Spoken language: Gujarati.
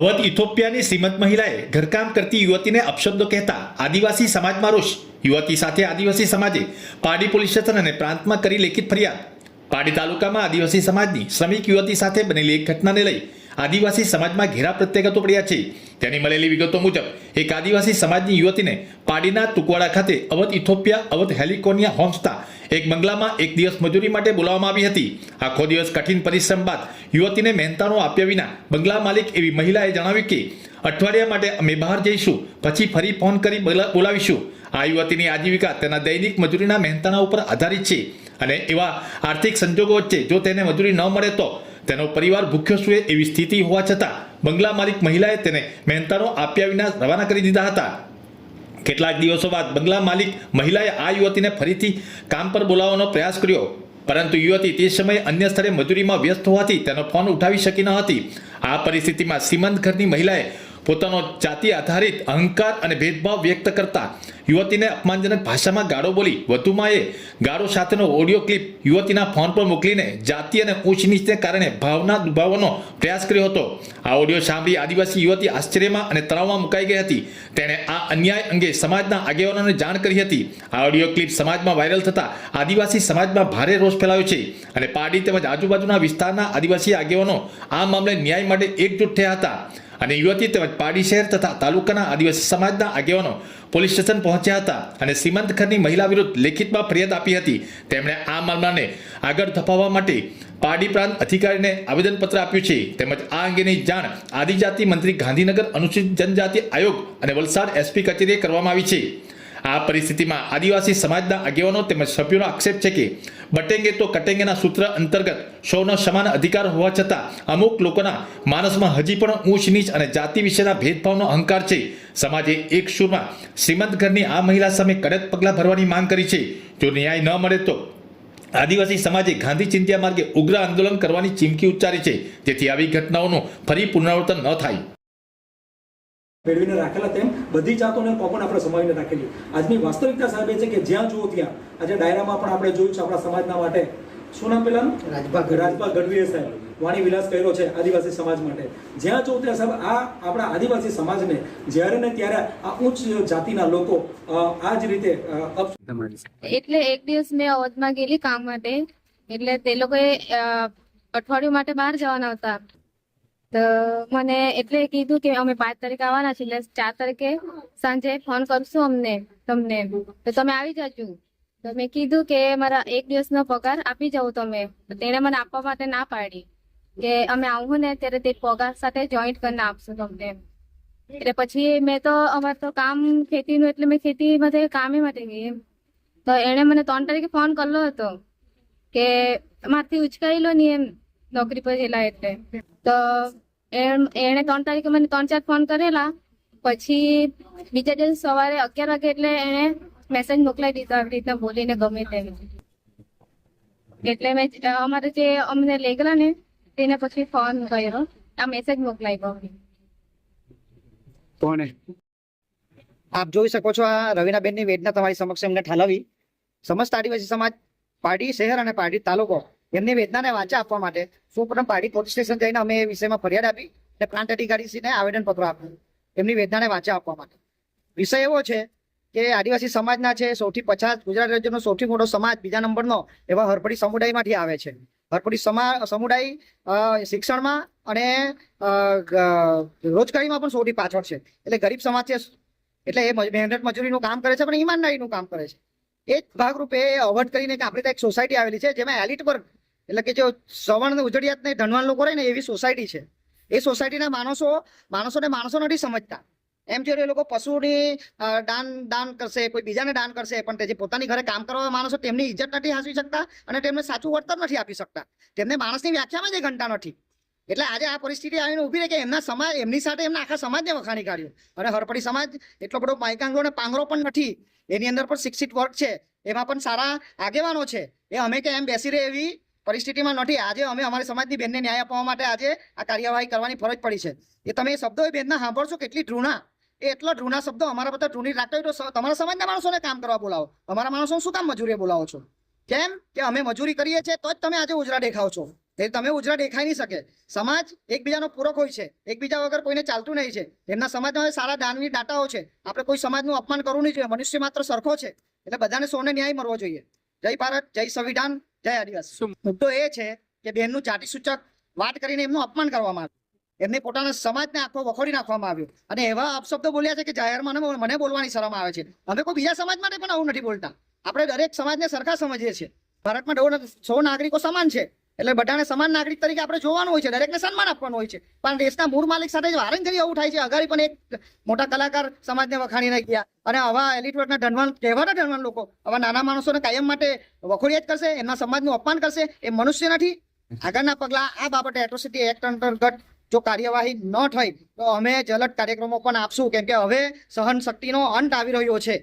વધ ઇથોપિયાની શ્રીમંત મહિલાએ ઘરકામ કરતી યુવતીને અપશબ્દો કહેતા આદિવાસી સમાજમાં રોષ. યુવતી સાથે આદિવાસી સમાજે પાડી પોલીસ સ્ટેશન અને પ્રાંતમાં કરી લેખિત ફરિયાદ. પાડી તાલુકામાં આદિવાસી સમાજની શ્રમિક યુવતી સાથે બનેલી એક ઘટનાને લઈ આદિવાસી સમાજમાં ઘેરા પ્રત્યાઘાતો પડ્યા છે. તેની મળેલી વિગતો મુજબ, એક આદિવાસી સમાજની યુવતીને પાડીના તુકવાડા ખાતે Avadh Ethiopia, Avadh Heliconia homestay એક બંગલામાં એક દિવસ મજૂરી માટે બોલાવવામાં આવી હતી. આખો દિવસ કઠિન પરિશ્રમ બાદ યુવતીને મહેનતાણું આપ્યા વિના બંગલા માલિક એવી મહિલાએ જણાવ્યું કે, અઠવાડિયા માટે અમે બહાર જઈશું, પછી ફરી ફોન કરી બોલા- બોલાવીશું. આ યુવતીની આજીવિકા તેના દૈનિક મજૂરીના મહેનતાના ઉપર આધારિત છે અને એવા આર્થિક સંજોગો વચ્ચે જો તેને મજૂરી ન મળે તો તેનો પરિવાર ભૂખ્યો સૂએ એવી સ્થિતિ હોવા છતાં બંગલા માલિક મહિલાએ તેને મહેનતાણું આપ્યા વિના રવાના કરી દીધા હતા. કેટલાક દિવસો બાદ બંગલા માલિક મહિલાએ આ યુવતીને ફરીથી કામ પર બોલાવવાનો પ્રયાસ કર્યો, પરંતુ યુવતી તે સમયે અન્ય સ્થળે મજૂરીમાં વ્યસ્ત હોવાથી તેનો ફોન ઉઠાવી શકી ન હતી. આ પરિસ્થિતિમાં શ્રીમંત ઘરની મહિલાએ પોતાનો જાતિ આધારિત અહંકાર અને ભેદભાવ વ્યક્ત કરતા યુવતીને અપમાનજનક ભાષામાં ગાળો બોલી વધુમાં એ ગાળો સાથેનો ઓડિયો ક્લિપ યુવતીના ફોન પર મોકલીને જાતિ અને ઊંચ નીચને કારણે ભાવના દુભાવવાનો પ્રયાસ કર્યો હતો. આ ઓડિયો સાંભળી આદિવાસી યુવતી આશ્ચર્યમાં અને તણાવમાં મુકાઈ ગઈ હતી. તેણે આ અન્યાય અંગે સમાજના આગેવાનોને જાણ કરી હતી. આ ઓડિયો ક્લિપ સમાજમાં વાયરલ થતા આદિવાસી સમાજમાં ભારે રોષ ફેલાયો છે અને પાડી તેમજ આજુબાજુના વિસ્તારના આદિવાસી આગેવાનો આ મામલે ન્યાય માટે એકજૂટ થયા હતા. અને યુવતી તેમજ પાડી શહેર તથા તાલુકાના આદિવાસી સમાજના આગેવાનો પોલીસ સ્ટેશન પહોંચ્યા હતા અને શ્રીમંત ઘરની મહિલા વિરુદ્ધ લેખિતમાં ફરિયાદ આપી હતી. તેમણે આ મામલાને આગળ ધપાવવા માટે પારડી પ્રાંત અધિકારીને આવેદનપત્ર આપ્યું છે. તેમજ આ અંગેની જાણ આદિજાતિ મંત્રી ગાંધીનગર અનુસૂચિત જનજાતિ આયોગ અને વલસાડ એસપી કચેરીએ કરવામાં આવી છે. આ પરિસ્થિતિમાં આદિવાસી સમાજના આગેવાનો તેમજ સભ્યોનો આક્ષેપ છે કે બટેંગે તો કટેંગેના સૂત્ર અંતર્ગત સૌનો સમાન અધિકાર હોવા છતાં અમુક લોકોના માનસમાં હજી પણ ઊંચ નીચ અને જાતિ વિશેના ભેદભાવનો અહંકાર છે. સમાજે એક સુરમાં શ્રીમંત ઘરની આ મહિલા સામે કડક પગલાં ભરવાની માંગ કરી છે. જો ન્યાય ન મળે તો આદિવાસી સમાજે ગાંધી ચિંત્યા માર્ગે ઉગ્ર આંદોલન કરવાની ચીમકી ઉચ્ચારી છે. જેથી આવી ઘટનાઓનું ફરી પુનરાવર્તન ન થાય. મેળવીને રાખેલા તેમ બધી જાતોને પણ આપણે સમાવીને રાખેલી. આજની વાસ્તવિકતા સાહેબ એ છે કે જ્યાં જુઓ ત્યાં આજે ડાયરામાં પણ આપણે જોયું છે આપણા સમાજના માટે. શું નામ પેલા રાજભા રાજભા ગઢવીએ સાહેબ વાણી વિલાસ કર્યો છે આદિવાસી સમાજ માટે. જ્યાં જુઓ ત્યાં સાહેબ આ આપણા આદિવાસી સમાજને જ્યારે ને ત્યારે આ ઉચ્ચ જાતિના લોકો આ જ રીતે એટલે એક દિવસ મેં અવધમાં ગયેલી કામ માટે. એટલે તે લોકોએ અઠવાડિયું માટે બહાર જવાના હતા. તો મને એટલે કીધું કે અમે પાંચ તારીખે આવવાના છીએ. એટલે ચાર તારીખે સાંજે ફોન કરશું અમને, તમને. તો તમે આવી જજો. તો મેં કીધું કે મારા એક દિવસનો પગાર આપી જાવ તમે. તેણે મને આપવા માટે ના પાડી કે અમે આવું ને ત્યારે તે પગાર સાથે જોઈન્ટ કરીને આપશું તમને. એટલે પછી મેં તો અમારે તો કામ ખેતીનું એટલે મેં ખેતી માટે કામે માટે ગઈ તો એણે મને ત્રણ તારીખે ફોન કરલો હતો કે મારથી લો ને એમ. નોકરી પર ગયેલા એટલે. તો એણે ત્રણ તારીખે મને ત્રણ ચાર ફોન કરેલા. પછી બીજા દિવસ સવારે અગિયાર વાગે એટલે એણે મેસેજ મોકલાવી દીધો આવી રીતના બોલીને ગમે તેમ. એટલે મેં, અમારે જે અમને લઈ ગયેલા ને તેને પછી ફોન કર્યો. આ મેસેજ મોકલાવ્યો કોને આપ જોઈ શકો છો આ રવિનાબેનની વેદના તમારી સમક્ષ એમને ઠાલવી. સમસ્ત આદિવાસી સમાજ પાડી શહેર અને પાડી તાલુકો. એમની વેદનાને વાંચા આપવા માટે. સુપ્રમ પાડી પોલીસ સ્ટેશન જઈને અમે એ વિષયમાં ફરિયાદ આપી અને પ્રાંત અધિકારીશ્રીને આવેદનપત્ર આપ્યું. એમની વેદનાને વાંચા આપવા માટે. વિષય એવો છે કે આદિવાસી સમાજના છે સૌથી પછાત ગુજરાત રાજ્યનો સૌથી મોટો સમાજ બીજા નંબરનો એવા હરપડી સમુદાયમાંથી આવે છે. હરપડી સમા, સમુદાય શિક્ષણમાં અને રોજગારીમાં પણ સૌથી પાછળ છે. એટલે ગરીબ સમાજ છે. એટલે એ મહેનત મજૂરીનું કામ કરે છે પણ ઈમાનદારીનું કામ કરે છે. એ જ ભાગરૂપે એ કરીને આપણે ત્યાં એક સોસાયટી આવેલી છે જેમાં એલિટ વર્ગ એટલે કે જો સવર્ણ ઉજળિયાત નહીં ધનવાન લોકો રહે ને એવી સોસાયટી છે. એ સોસાયટીના માણસો, માણસોને માણસો નથી સમજતા. એમ જો એ લોકો પશુની દાન દાન કરશે, કોઈ બીજાને દાન કરશે, પણ તે જે પોતાની ઘરે કામ કરવા માણસો તેમની ઇજ્જત નથી હાંસવી શકતા અને તેમને સાચું વળતર નથી આપી શકતા. તેમને માણસની વ્યાખ્યામાં જ ઘંટા નથી. એટલે આજે આ પરિસ્થિતિ આવીને ઊભી રહી કે એમના સમાજ, એમની સાથે એમના આખા સમાજને વખાણી કાઢ્યું. અને હરપડી સમાજ એટલો બધો માયકાંગો અને પાંગરો પણ નથી. એની અંદર પણ શિક્ષિત વર્ગ છે. એમાં પણ સારા આગેવાનો છે. એ અમે કે એમ બેસી રહે એવી પરિસ્થિતિમાં નથી. આજે અમે અમારી સમાજની બેનને ન્યાય આપવા માટે આજે આ કાર્યવાહી કરવાની ફરજ પડી છે. એ તમે એ શબ્દો એ બેનના સાંભળશો કેટલી ધૃણા. એ એટલો ધૃણા શબ્દો અમારા બધા ધૃણી રાખતા હોય તો તમારા સમાજના માણસોને કામ કરવા બોલાવો. અમારા માણસો શું કામ મજૂરીએ બોલાવો છો? કેમ? કે અમે મજૂરી કરીએ છીએ તો જ તમે આજે ઉજળા દેખાવ છો. એ તમે ઉજળા દેખાઈ નહીં શકે. સમાજ એકબીજાનો પૂરક હોય છે. એકબીજા વગર કોઈને ચાલતું નહીં છે. એમના સમાજમાં સારા દાનની દાતાઓ છે. આપણે કોઈ સમાજનું અપમાન કરવું નહીં જોઈએ. મનુષ્ય માત્ર સરખો છે. એટલે બધાને સોને ન્યાય મળવો જોઈએ. જય ભારત, જય સંવિધાન. જય આદિવાસી. મુદ્દો એ છે કે બહેનનું જાતિ સૂચક વાત કરીને એમનું અપમાન કરવામાં આવ્યું. એમને પોતાના સમાજને આખો વખોડી નાખવામાં આવ્યો. અને એવા અપશબ્દો બોલ્યા છે કે જાહેરમાં મને- મને બોલવાની શરમ આવે છે. અમે કોઈ બીજા સમાજ માટે પણ આવું નથી બોલતા. આપણે દરેક સમાજને સરખા સમજીએ છીએ. ભારતમાં સૌ નાગરિકો સમાન છે. એટલે બધાને સમાન નાગરિક તરીકે આપણે જોવાનું હોય છે, દરેકને સન્માન આપવાનું હોય છે. પણ દેશના મૂળ માલિક સાથે જ વારંગરી આવું થાય છે. અગાડી પણ એક મોટા કલાકાર સમાજને વખાણીને ગયા. અને આવા એલિટ વર્ગના ધનવાન, કહેવાતા ધનવાન લોકો, આવા નાના માણસોને કાયમ માટે વખોડિયા જ કરશે, એમના સમાજનું અપમાન કરશે, એ મનુષ્ય નથી. આગળના પગલા આ બાબતે એટ્રોસિટી એક્ટ અંતર્ગત જો કાર્યવાહી ન થઈ, તો અમે જલદ કાર્યક્રમો પણ આપશું, કેમ કે હવે સહન શક્તિનો અંત આવી રહ્યો છે.